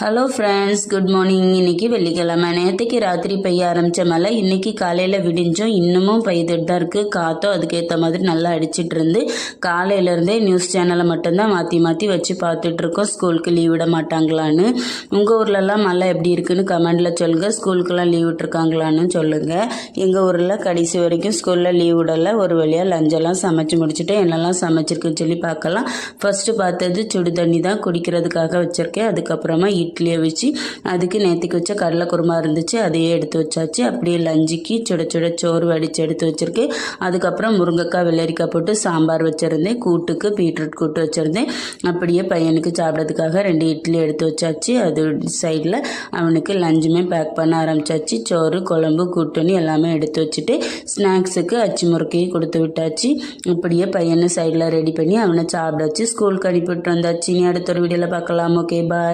Hello friends good morning இன்னைக்கு வெள்ளிக்கிழமை. நேற்றுக்கு ராத்திரி பெய்ய ஆரம்பித்த மழை இன்னைக்கு காலையில் விடிஞ்சோம் இன்னமும் பெய்துட்டு தான் இருக்குது காற்றும் அதுக்கேற்ற மாதிரி நல்லா அடிச்சிட்டு இருந்து காலையிலேருந்தே நியூஸ் சேனலை மட்டும்தான் மாற்றி மாற்றி வச்சு பார்த்துட்ருக்கோம் ஸ்கூலுக்கு லீவ் விட மாட்டாங்களான்னு. உங்கள் ஊர்லலாம் மழை எப்படி இருக்குன்னு கமெண்டில் சொல்லுங்கள் ஸ்கூலுக்கெல்லாம் லீவ் விட்டுருக்காங்களான்னு சொல்லுங்கள் எங்கள் ஊரில் கடைசி வரைக்கும் ஸ்கூலில் லீவ் விடலை. ஒரு வழியாக லஞ்செல்லாம் சமைச்சு முடிச்சுட்டு என்னெல்லாம் சமைச்சிருக்குன்னு சொல்லி பார்க்கலாம். ஃபஸ்ட்டு பார்த்தது சுடு தண்ணி தான் குடிக்கிறதுக்காக வச்சுருக்கேன். அதுக்கப்புறமா இட்லியை வச்சு அதுக்கு நேற்றுக்கு வச்ச கடலை குருமா இருந்துச்சு அதையே எடுத்து வச்சாச்சு. அப்படியே லஞ்சுக்கு சுட சுட சோறு வடித்து எடுத்து வச்சுருக்கேன் அதுக்கப்புறம் முருங்கைக்காய் வெள்ளரிக்காய் போட்டு சாம்பார் வச்சுருந்தேன். கூட்டுக்கு பீட்ரூட் கூட்டு வச்சுருந்தேன். அப்படியே பையனுக்கு சாப்பிட்றதுக்காக ரெண்டு இட்லி எடுத்து வச்சாச்சு. அது சைடில் அவனுக்கு லஞ்சுமே பேக் பண்ண ஆரம்பிச்சாச்சு. சோறு குழம்பு கூட்டுன்னு எல்லாமே எடுத்து வச்சுட்டு ஸ்நாக்ஸுக்கு அச்சு முறுக்கையும் கொடுத்து விட்டாச்சு. அப்படியே பையனை சைடில் ரெடி பண்ணி அவனை சாப்பிடாச்சு. ஸ்கூலுக்கு அனுப்பிட்டு வந்தாச்சு. நீ அடுத்த ஒரு வீடியோவில் பார்க்கலாம். Okay bye